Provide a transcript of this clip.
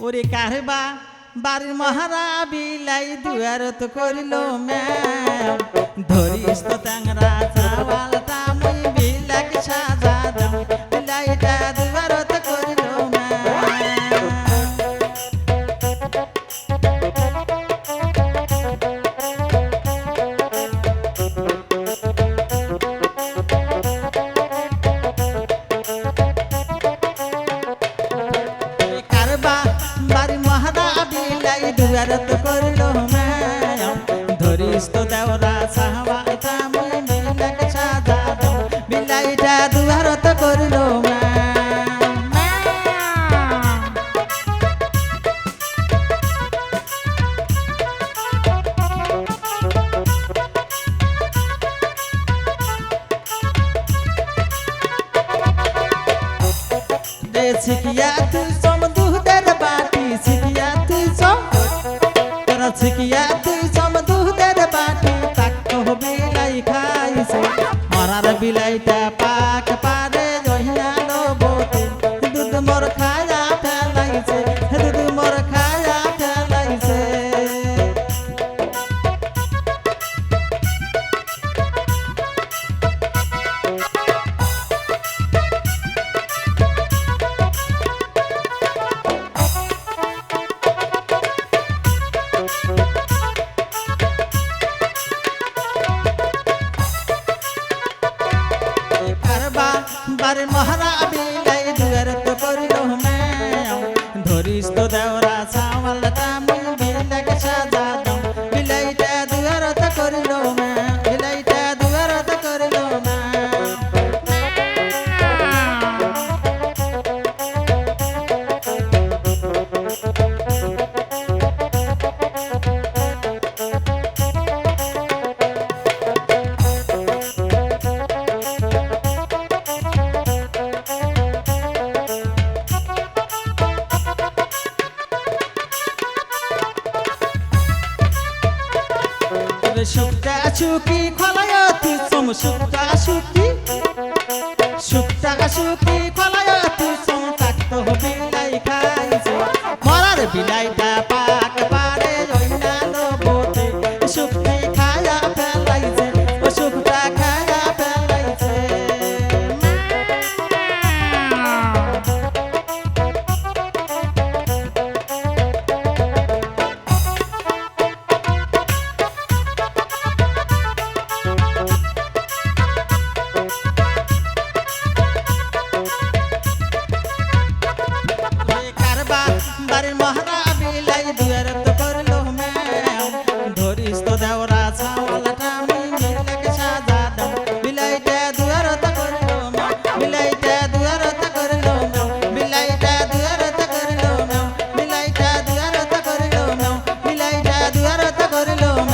ওরে কারবা বাড়ির মহারা বিলাই দুয়ারত করিল ম্যাম। ধরিস তো ট্যাংরা বিলাই দুয়ারত করিল ম্যাম। ধরিস তো দেওরা সাহবা এটা মুই বিলাক সাজা দাম। বিলাইটা দুয়ারত করিল ম্যাম। রে শিখিয়া তুই সম দুধের শিখিয়া তুই সব দুধের বাটি তাক হবে লাই খাইছে। মরার বিলাইটা পাক পারে কারবা বারে মহারা বিলাই দুয়ার তো করিল ধরিস তো দেওরা সাওয়ালটা তবে সুক্তা সুখী, খলায়াতি, সম সুক্তা সুখী। সুক্তা সুখী, খলায়াতি, সম থাকতে হবে লাই খাইছে মরার বিলাইটা